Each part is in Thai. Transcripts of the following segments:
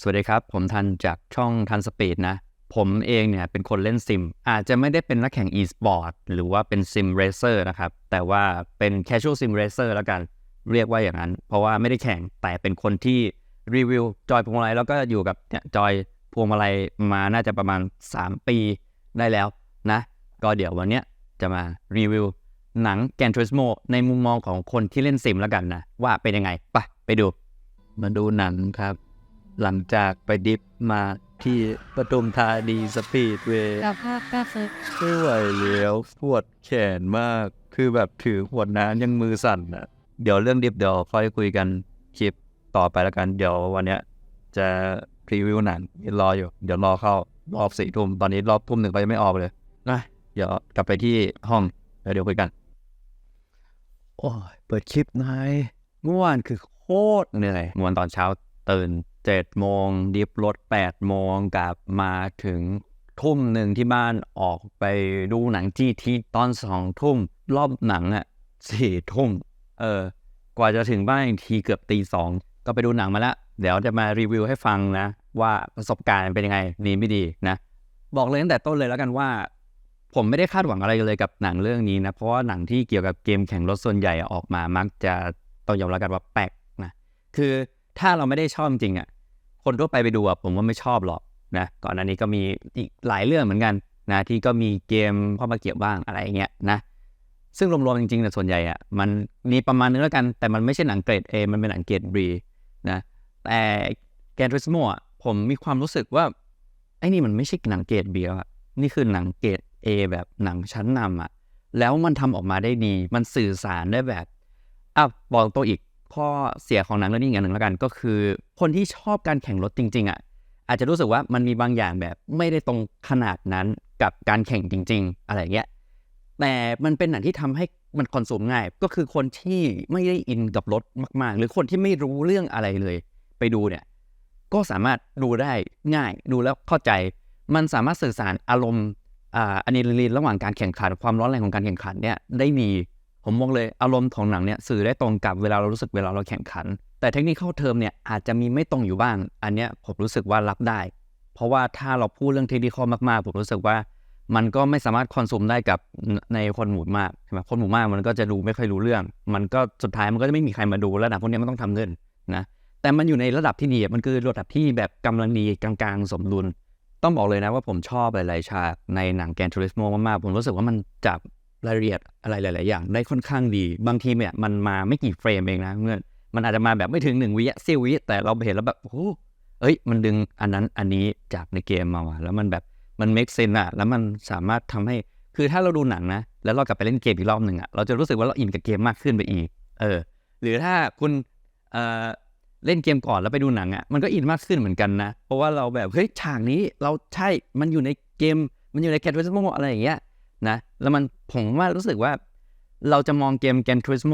สวัสดีครับ ผมทันจากช่องทันสปีดนะ ผมเองเนี่ยเป็นคนเล่นซิม อาจจะไม่ได้เป็นนักแข่ง e-sport หรือว่าเป็นซิมเรเซอร์นะครับ แต่ว่าเป็น casual sim racer แล้วกัน เรียกว่าอย่างนั้น เพราะว่าไม่ได้แข่งแต่เป็นคนที่รีวิวจอยพวงมาลัยแล้วก็อยู่กับเนี่ยจอยพวงมาลัยมาน่าจะประมาณ 3 ปีได้แล้วนะ ก็เดี๋ยววันเนี้ยจะมารีวิวหนัง Gran Turismo ในมุมมองของคนที่เล่นซิมแล้วกันนะ ว่าเป็นยังไงไปไปดู มาดูหนังครับ หลังจากไปดิฟมาที่ปทุมธานีสปีดเวย์เราภาพก็คือไม่ไหวแล้วปวดแขนมาก คือแบบถือขวดน้ำยังมือสั่นอะ เดี๋ยวเรื่องดิฟเดี๋ยวค่อยคุยกันคลิปต่อไปแล้วกัน เดี๋ยววันเนี้ย จะรีวิวหนังรออยู่ เดี๋ยวรอเข้ารอบสี่ทุ่มตอนนี้รอบทุ่มหนึ่งก็ยังไม่ออกเลยนะเดี๋ยวกลับไปที่ห้องแล้วเดี๋ยวคุยกัน โอ้ยเปิดคลิปนายเมื่อวานคือโคตรเหนื่อยเมื่อวานตอนเช้า ตื่นเจ็ดโมงดิฟรถแปดโมงกลับมาถึงทุ่มหนึ่งที่บ้านออกไปดูหนังที่ที่ตอนสองทุ่มรอบหนังอะสี่ทุ่มเออ กว่าจะถึงบ้านอีกทีเกือบตีสองก็ไปดูหนังมาแล้วเดี๋ยวจะมารีวิวให้ฟังนะ ว่าประสบการณ์เป็นยังไงดีไม่ดีนะ บอกเลยตั้งแต่ต้นเลยแล้วกันว่า ผมไม่ได้คาดหวังอะไรเลยกับหนังเรื่องนี้นะ เพราะว่าหนังที่เกี่ยวกับเกมแข่งรถส่วนใหญ่ออกมามักจะต้องยอมรับกันว่าแปลกนะคือ ถ้าเราไม่ได้ชอบจริงอะคนทั่วไปไปดูอะผมว่าไม่ชอบหรอกนะก่อนหน้านี้ก็มีอีกหลายเรื่องเหมือนกันนะที่ก็มีเกมเข้ามาเกี่ยวบ้างอะไรเงี้ยนะซึ่งรวมๆจริงๆเนี่ส่วนใหญ่อะมันมีประมาณนึงแล้วกัน แต่มันไม่ใช่หนังเกรด A มันเป็นหนังเกรด B นะแต่แกนทริสโมอะผมมีความรู้สึกว่าไอ้นี่มันไม่ใช่หนังเกรด B แล้วะนี่คือหนังเกรด A แบบหนังชั้นนำอะแล้วมันทำออกมาได้ดี มันสื่อสารได้แบบอะบอกตัวอีก ข้อเสียของหนังเรื่องนี้อย่างหนึ่งแล้วกัน ก็คือ คนที่ชอบการแข่งรถจริง ๆ อะ อาจจะรู้สึกว่ามันมีบางอย่างแบบไม่ได้ตรงขนาดนั้นกับการแข่งจริง ๆ อะไรเงี้ยแต่มันเป็นหนังที่ทำให้มันคอนซูมง่าย ก็คือคนที่ไม่ได้อินกับรถมาก ๆ หรือคนที่ไม่รู้เรื่องอะไรเลย ไปดูเนี่ย ก็สามารถดูได้ง่าย ดูแล้วเข้าใจ มันสามารถสื่อสารอารมณ์อ่าอะดรีนาลีนระหว่างการแข่งขันความร้อนแรงของการแข่งขันเนี่ยได้ดี ผมมองเลยอารมณ์ของหนังเนี่ยสื่อได้ตรงกับเวลาเรารู้สึกเวลาเราแข่งขัน แต่เทคนิคเข้าเทอมเนี่ยอาจจะมีไม่ตรงอยู่บ้าง อันเนี้ยผมรู้สึกว่ารับได้ เพราะว่าถ้าเราพูดเรื่องเทคนิคมากๆ ผมรู้สึกว่ามันก็ไม่สามารถคอนซูมได้กับในคนหมู่มากใช่ไหมคนหมู่มากมันก็จะดูไม่ค่อยรู้เรื่อง มันก็สุดท้ายมันก็จะไม่มีใครมาดูแล้วหนังพวกนี้มันต้องทำเงินนะแต่มันอยู่ในระดับที่ดีมันคือระดับที่แบบกำลังดีกลางๆ สมดุล ต้องบอกเลยนะว่าผมชอบหลายๆฉากในหนังแกนทูริสโมมากๆผมรู้สึกว่ามันจับ รายละเอียดอะไรหลาย ๆ อย่างได้ค่อนข้างดี บางทีเนี่ยมันมาไม่กี่เฟรมเองนะเพื่อนมันอาจจะมาแบบไม่ถึงหนึ่งวิเซวิแต่เราเห็นแล้วแบบโอ้โหเอ้ย มันดึงอันนั้นอันนี้จากในเกมมาว่ะแล้วมันแบบมัน make sense อะแล้วมันสามารถทำให้คือถ้าเราดูหนังนะ แล้วเรากลับไปเล่นเกมอีกรอบหนึ่งอะเราจะรู้สึกว่าเราอินกับเกมมากขึ้นไปอีก เออ หรือถ้าคุณเอ่อเล่นเกมก่อนแล้วไปดูหนังอะ่ะมันก็อินมากขึ้นเหมือนกันนะ เพราะว่าเราแบบเฮ้ยฉากนี้เราใช่มันอยู่ในเกมมันอยู่ในแกนทริสโมอะไรอย่างเงี้ย นะแล้วมันผมว่ารู้สึกว่า เราจะมองเกมแกนทริสโม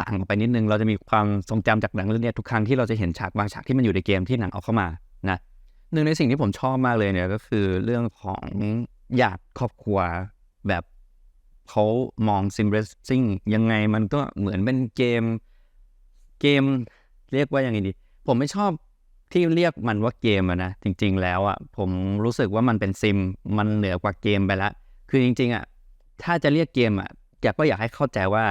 ต่างออกไปนิดนึง เราจะมีความทรงจำจากหนังเรื่องนี้ทุกครั้งที่เราจะเห็นฉากบางฉากที่มันอยู่ในเกมที่หนังเอาเข้ามานะหนึ่งในสิ่งที่ผมชอบมากเลยเนี่ยก็คือเรื่องของญาติครอบครัวแบบเขามองซิมเรสซิ่งยังไงมันก็เหมือนเป็นเกมเกมเรียกว่ายังไงดี ผมไม่ชอบที่เรียกมันว่าเกมอะนะจริง ๆ แล้วอะผมรู้สึกว่ามันเป็นซิมมันเหนือกว่าเกมไปละ คือจริง ๆอะถ้าจะเรียกเกมอะอยากก็อยากให้เข้าใจว่า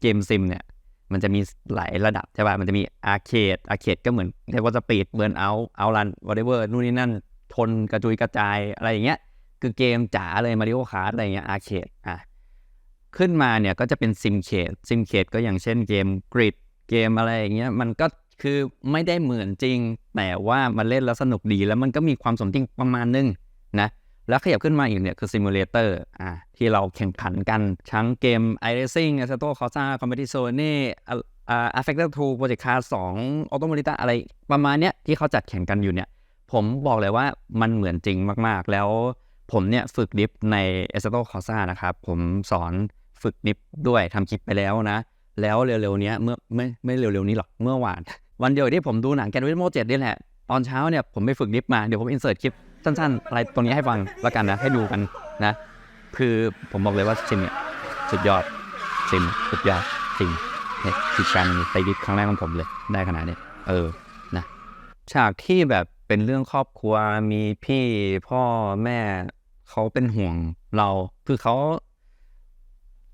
เกมซิมเนี่ย มันจะมีหลายระดับใช่ป่ะมันจะมีอาร์เคดอาร์เคดก็เหมือนเรียกว่าสปีดเบิร์นเอาเอารันวอเตเวอร์นู่นนี่นั่น ทนกระจุยกระจายอะไรอย่างเงี้ย คือเกมจ๋าเลยมาริโอคาร์อะไรเงี้ยอาร์เคดอะขึ้นมาเนี่ยก็จะเป็นซิมเคดซิมเคดก็อย่างเช่นเกมกริดเกมอะไรอย่างเงี้ยมันก็คือไม่ได้เหมือนจริง แต่ว่ามันเล่นแล้วสนุกดีแล้วมันก็มีความสมจริงประมาณนึงนะ แล้วขยับขึ้นมาอีกเนี่ยคือซิมูเลเตอร์อ่าที่เราแข่งขันกันทั้งเกม i r a c i n g a s t o Corsa Competizione อ่าอ่า Affected 2 Project Cars 2 Auto Modita อะไรประมาณเนี้ยที่เขาจัดแข่งกันอยู่เนี่ย ผมบอกเลยว่ามันเหมือนจริงมากๆ แล้วผมเนี่ยฝึกดิฟใน a s t o Corsa นะครับ ผมสอนฝึกดิฟด้วยทำคลิปไปแล้วนะ แล้วเร็วๆเนี้ยเมื่อไม่ไม่เร็วๆนี้หรอกเมื่อวาน วันเดียวที่ผมดูหนังแกนวิทโมเจ็ดนี่แหละตอนเช้าเนี่ยผมไปฝึกดิฟมาเดี๋ยวผมอินเสิร์ตคลิป สั้นๆ อะไรตรงนี้ให้ฟังแล้วกันนะ ให้ดูกันนะ คือผมบอกเลยว่าซิมเนี่ยสุดยอดซิมสุดยอดซิมเนี่ยคือการไปดิฟครั้งแรกของผมเลยได้ขนาดนี้เออนะฉากที่แบบเป็นเรื่องครอบครัวมีพี่พ่อแม่เขาเป็นห่วงเราคือเขา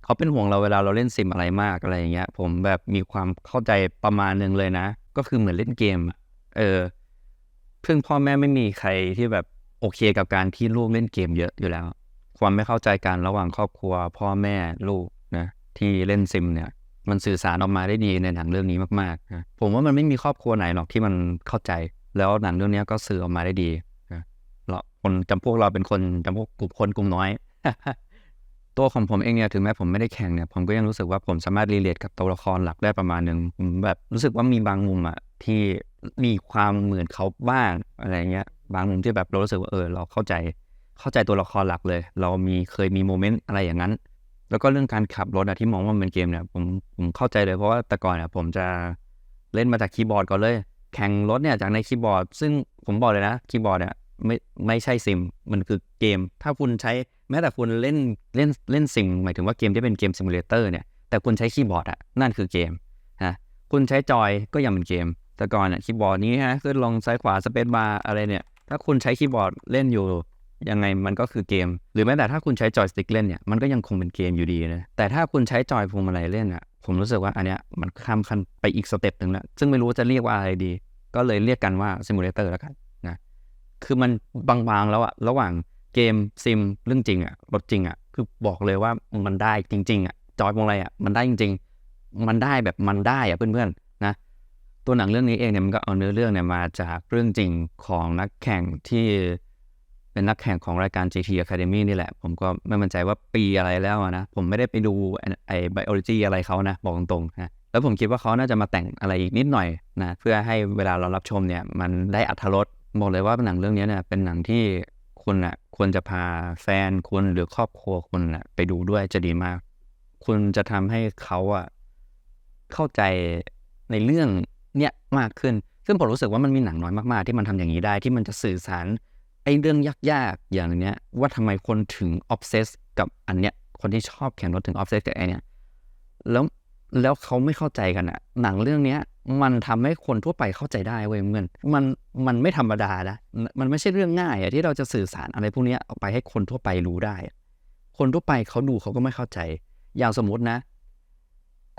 เขาเป็นห่วงเราเวลาเราเล่นซิมอะไรมากอะไรอย่างเงี้ย ผมแบบมีความเข้าใจประมาณนึงเลยนะ ก็คือเหมือนเล่นเกมอะเออซึ่งพ่อแม่ไม่มีใครที่แบบ เคกับการที่ลูกเล่นเกมเยอะอยู่แล้ว ความไม่เข้าใจกันระหว่างครอบครัว พ่อแม่ลูกนะที่เล่นซิมเนี่ย มันสื่อสารออกมาได้ดีในหนังเรื่องนี้มากๆนะผมว่ามันไม่มีครอบครัวไหนหรอกที่มันเข้าใจ แล้วหนังเรื่องนี้ก็สื่อออกมาได้ดีนะเราคนจำพวกเราเป็นคนจำพวกกลุ่มคนกลุ่มน้อยตัวของผมเองเนี่ยถึงแม้ผมไม่ได้แข่งเนี่ยผมก็ยังรู้สึกว่าผมสามารถรีเลทกับตัวละครหลักได้ประมาณหนึ่งผมแบบรู้สึกว่ามีบางมุมอะที่มีความเหมือนเขาบ้างอะไรเงี้ย บางมุมที่แบบเรารู้สึกว่าเออเราเข้าใจเข้าใจตัวละครหลักเลย เรามีเคยมีโมเมนต์อะไรอย่างนั้น แล้วก็เรื่องการขับรถอะที่มองว่ามันเป็นเกมเนี่ยผมผมเข้าใจเลยเพราะว่าแต่ก่อนเนี่ยผมจะเล่นมาจากคีย์บอร์ดก่อนเลย แข่งรถเนี่ยจากในคีย์บอร์ด ซึ่งผมบอกเลยนะคีย์บอร์ดเนี่ยไม่ไม่ใช่ซิมมันคือเกม ถ้าคุณใช้แม้แต่คุณเล่นเล่นเล่นซิมหมายถึงว่าเกมที่เป็นเกมซิมูเลเตอร์เนี่ยแต่คุณใช้คีย์บอร์ดอะนั่นคือเกมนะคุณใช้จอยก็ยังเป็นเกม แต่ก่อนเนี่ยคีย์บอร์ดนี้ฮะขึ้นลงซ้ายขวาสเปซบาร์อะไรเนี่ย ถ้าคุณใช้คีย์บอร์ดเล่นอยู่ ยังไงมันก็คือเกม หรือแม้แต่ถ้าคุณใช้จอยสติ๊กเล่นเนี่ยมันก็ยังคงเป็นเกมอยู่ดีนะแต่ถ้าคุณใช้จอยพวงมาลัยเล่นอะผมรู้สึกว่าอันเนี้ยมันข้ามขั้นไปอีกสเต็ปหนึ่งแล้วซึ่งไม่รู้จะเรียกว่าอะไรดี ก็เลยเรียกกันว่าซิมูเลเตอร์แล้วกันนะคือมันบางๆแล้วอะระหว่างเกมซิมเรื่องจริงอะรถจริงอะคือบอกเลยว่ามันได้จริงๆอะจอยพวงมาลัยอะมันได้จริง ๆ มันได้แบบมันได้อะเพื่อนๆน ตัวหนังเรื่องนี้เองเนี่ยมันก็เอาเนื้อเรื่องเนี่ยมาจากเรื่องจริงของนักแข่งที่เป็นนักแข่งของรายการ GT Academy นี่แหละ ผมก็ไม่มั่นใจว่าปีอะไรแล้วนะ ผมไม่ได้ไปดูไอ้ biology อะไรเขานะ บอกตรงๆนะแล้วผมคิดว่าเขาน่าจะมาแต่งอะไรอีกนิดหน่อยนะเพื่อให้เวลาเรารับชมเนี่ยมันได้อัธรสบอกเลยว่าหนังเรื่องนี้เนี่ยเป็นหนังที่คุณอะควรจะพาแฟนคุณหรือครอบครัวคุณอะไปดูด้วยจะดีมาก คุณจะทำให้เขาอะเข้าใจในเรื่อง เนี่ยมากขึ้น ซึ่งผมรู้สึกว่ามันมีหนังน้อยมากๆ ที่มันทำอย่างนี้ได้ที่มันจะสื่อสารไอ้เรื่องยากๆ อย่างเนี้ยว่าทำไมคนถึงออฟเซสกับอันเนี้ยคนที่ชอบแข่งรถถึงออฟเซสกับไอเนี้ยแล้วแล้วเขาไม่เข้าใจกันอะหนังเรื่องเนี้ยมันทำให้คนทั่วไปเข้าใจได้เว้ยเงินมันมันไม่ธรรมดานะมันไม่ใช่เรื่องง่ายอะที่เราจะสื่อสารอะไรพวกนี้ออกไปให้คนทั่วไปรู้ได้ คนทั่วไปเขาดูเขาก็ไม่เข้าใจ อย่างสมมตินะ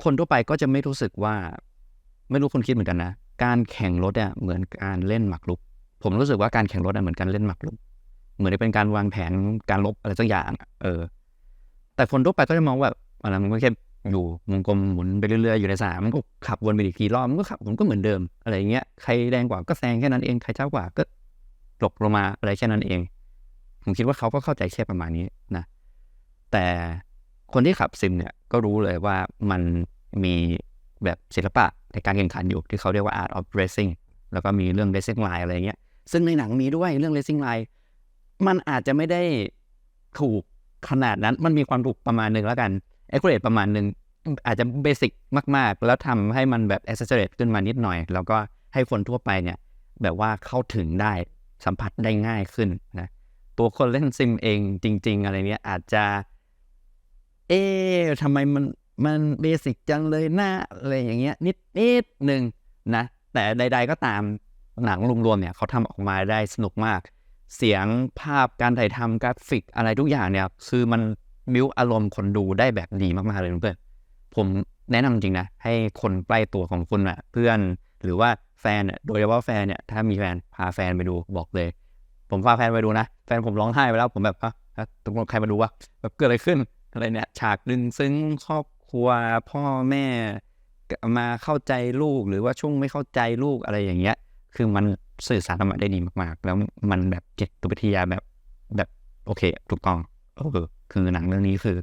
คนทั่วไปก็จะไม่รู้สึกว่า ไม่รู้คุณคิดเหมือนกันนะ การแข่งรถเนี่ยเหมือนการเล่นหมากรุก ผมรู้สึกว่าการแข่งรถเหมือนการเล่นหมากรุก เหมือนเป็นการวางแผนการลบอะไรสักอย่าง เออ แต่คนทั่วไปก็จะมองว่าอะไรมันก็แค่อยู่วงกลมหมุนไปเรื่อยๆอยู่ในสนามมันก็ขับวนไปอีกกี่รอบมันก็ขับมันก็เหมือนเดิม อะไรเงี้ยใครแรงกว่าก็แซงแค่นั้นเองใครช้ากว่าก็หลบลงมาอะไรแค่นั้นเอง ผมคิดว่าเขาก็เข้าใจแค่ประมาณนี้นะแต่คนที่ขับซิมเนี่ยก็รู้เลยว่ามันมี แบบศิลปะในการแข่งขันอยู่ที่เขาเรียกว่า art of racing แล้วก็มีเรื่อง racing line อะไรเงี้ย ซึ่งในหนังมีด้วยเรื่อง racing line มันอาจจะไม่ได้ถูกขนาดนั้น มันมีความถูกประมาณหนึ่งแล้วกัน accurate ประมาณหนึ่งอาจจะเบสิกมาก ๆ แล้วทำให้มันแบบ exaggerate ขึ้นมานิดหน่อย แล้วก็ให้คนทั่วไปเนี่ย แบบว่าเข้าถึงได้สัมผัสได้ง่ายขึ้นนะตัวคนเล่นซิมเองจริง ๆ อะไรเนี้ยอาจจะ เอ๊ะทำไมมัน มันเบสิกจังเลยหน้าอะไรอย่างเงี้ย นิดนิดหนึ่งนะ แต่ใด ๆ ก็ตามหนังรวมๆเนี่ยเขาทำออกมาได้สนุกมาก เสียงภาพการถ่ายทำกราฟิกอะไรทุกอย่างเนี่ย คือมันมิวอารมณ์คนดูได้แบบดีมากๆเลยเพื่อนผมแนะนำจริงนะ ให้คนใกล้ตัวของคุณอะเพื่อนหรือว่าแฟนเนี่ยโดยเฉพาะแฟนเนี่ยถ้ามีแฟนพาแฟนไปดูบอกเลย ผมพาแฟนไปดูนะ แฟนผมร้องไห้ไปแล้วผมแบบอะตกลงใครมาดูวะแบบเกิดอะไรขึ้นอะไรเนี่ย ฉากดึงซึ้งครอบ ครัวพ่อแม่มาเข้าใจลูกหรือว่าช่วงไม่เข้าใจลูกอะไรอย่างเงี้ย คือมันสื่อสารออกมาได้ดีมากๆ แล้วมันแบบเจ็ดตุวิทยาแบบแบบโอเค ถูกต้องเออคือหนังเรื่องนี้คือ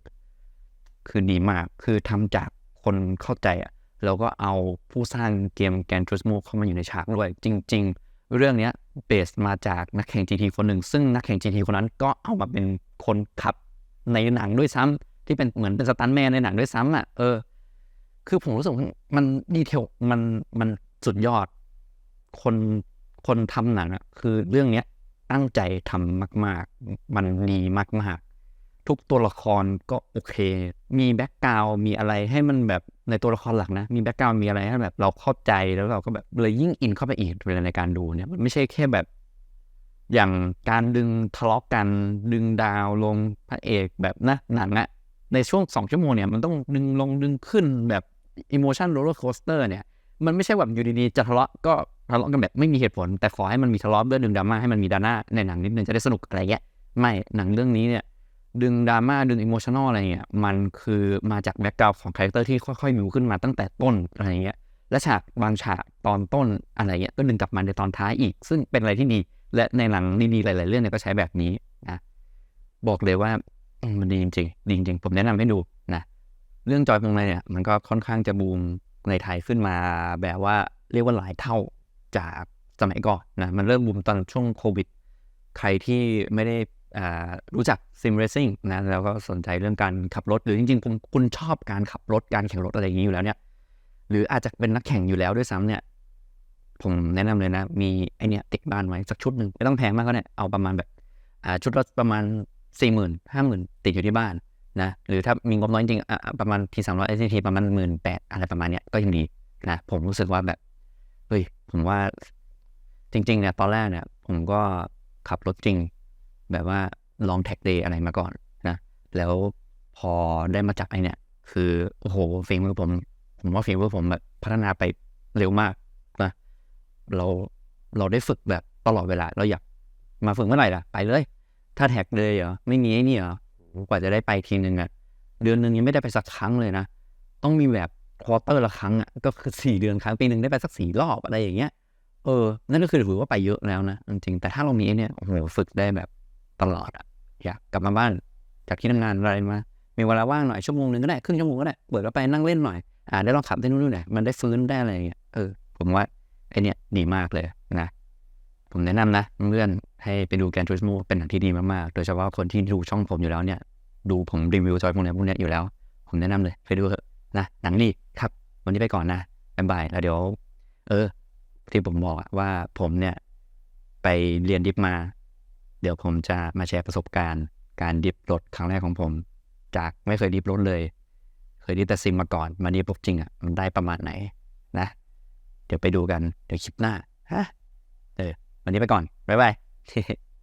คือดีมาก คือทำจากคนเข้าใจอะแล้วก็เอาผู้สร้างเกมแกนทริสโมเข้ามาอยู่ในฉากด้วย จริง ๆ เรื่องนี้เบสมาจากนักแข่ง GT คนหนึ่ง ซึ่งนักแข่ง GT คนนั้นก็เอามาเป็นคนขับในหนังด้วยซ้ำ ที่เป็นเหมือนเป็นสตันแมนในหนังด้วยซ้ำอะเออ คือผมรู้สึกมันดีเทลมันมันสุดยอด คนคนทำหนังอะคือเรื่องเนี้ยตั้งใจทำมาก ๆ มันดีมาก ๆ ทุกตัวละครก็โอเค มีแบ็กกราวมีอะไรให้มันแบบในตัวละครหลักนะ มีแบ็กกราวมีอะไรให้แบบเราเข้าใจแล้วเราก็แบบเลยยิ่งอินเข้าไปอีกเวลาในการดูเนี่ยมันไม่ใช่แค่แบบอย่างการดึงทะเลาะกันดึงดาวลงพระเอกแบบนะหนังอะ ในช่วงสองชั่วโมงเนี่ยมันต้องดึงลงดึงขึ้นแบบอิโมชันโรลเลอร์โคสเตอร์เนี่ยมันไม่ใช่แบบอยู่ดีๆจะทะเลาะก็ทะเลาะกันแบบไม่มีเหตุผล แต่ขอให้มันมีทะเลาะด้วยดึงดราม่าให้มันมีดราม่าในหนังนิดนึงจะได้สนุกอะไรเงี้ยไม่หนังเรื่องนี้เนี่ยดึงดราม่าดึงอิโมชันอลอะไรเงี้ยมันคือมาจากแบ็กกราวด์ของคาแรคเตอร์ที่ค่อยๆมิวขึ้นมาตั้งแต่ต้นอะไรเงี้ยและฉากบางฉากตอนต้นอะไรเงี้ยก็ดึงกลับมาในตอนท้ายอีก ซึ่งเป็นอะไรที่ดี และในหลังดีๆหลาย ๆ เรื่องเนี่ยก็ใช้แบบนี้นะบอกเลยว่า มันดีจริงๆดีจริงผมแนะนำให้ดูนะเรื่องจอยพงในเนี่ย มันก็ค่อนข้างจะบูมในไทยขึ้นมาแบบว่าเรียกว่าหลายเท่าจากสมัยก่อนนะมันเริ่มบูมตอนช่วงโควิด ใครที่ไม่ได้รู้จักซิมเรซิ่งนะแล้วก็สนใจเรื่องการขับรถ หรือจริงๆ คุณคุณชอบการขับรถการแข่งรถอะไรอย่างนี้อยู่แล้วเนี่ย หรืออาจจะเป็นนักแข่งอยู่แล้วด้วยซ้ำเนี่ย ผมแนะนำเลยนะ มีไอเนี่ยติดบ้านไว้สักชุดหนึ่งไม่ต้องแพงมากก็เนี่ยเอาประมาณแบบชุดละประมาณ สี่หมื่นห้าหมื่นติดอยู่ที่บ้านนะหรือถ้ามีงบน้อยจริงๆประมาณทีสามร้อยเอทีประมาณหมื่นแปดอะไรประมาณเนี้ยก็ยังดีนะผมรู้สึกว่าแบบเฮ้ยผมว่าจริงๆเนี่ยตอนแรกเนี่ยผมก็ขับรถจริง แบบว่าลองแท็กเดย์อะไรมาก่อนนะแล้วพอได้มาจับไอเนี่ย คือโอ้โหฝีมือผม ผมว่าฝีมือผมแบบพัฒนาไปเร็วมากนะเราเราได้ฝึกแบบตลอดเวลา เราอยากมาฝึกเมื่อไหร่ล่ะ ไปเลย ถ้าแท็กเลยเหรอไม่มีไอ้นี่เหรอกว่าจะได้ไปทีนึงอะเดือนหนึ่งยังไม่ได้ไปสักครั้งเลยนะ ต้องมีแบบควอเตอร์ละครั้งอะก็คือสี่เดือนครั้งปีหนึ่งได้ไปสักสี่รอบอะไรอย่างเงี้ยเออ นั่นก็คือถือว่าไปเยอะแล้วนะจริงๆแต่ถ้าเรามีไอ้เนี่ยโอ้โหฝึกได้แบบตลอดอะอยากกลับมาบ้านจากที่ทำงานอะไรมา มีเวลาว่างหน่อยชั่วโมงหนึ่งก็ได้ครึ่งชั่วโมงก็ได้เปิดแล้วไปนั่งเล่นหน่อยอ่าได้ลองขับได้นู่นนี่หน่อยมันได้ฟื้นได้อะไรอย่างเงี้ยเออผมว่าไอเนี่ยดีมากเลย ผมแนะนำนะเพื่อนให้ไปดูแกนทริสโมเป็นหนังที่ดีมากๆ โดยเฉพาะคนที่ดูช่องผมอยู่แล้วเนี่ย ดูผมรีวิวจอยพวกนี้พวกนี้อยู่แล้ว ผมแนะนำเลยไปดูเถอะนะหนังดีครับ วันนี้ไปก่อนนะบ๊ายบายแล้วเดี๋ยว เออ ที่ผมบอกว่าผมเนี่ย ไปเรียนดิฟมา เดี๋ยวผมจะมาแชร์ประสบการณ์ การดิฟรถครั้งแรกของผม จากไม่เคยดิฟรถเลย เคยดิฟแต่ซิมมาก่อนมาดิฟรถจริงอะมันได้ประมาณไหน นะ เดี๋ยวไปดูกัน เดี๋ยวคลิปหน้าฮะเออ วันนี้ไปก่อน บ๊ายบาย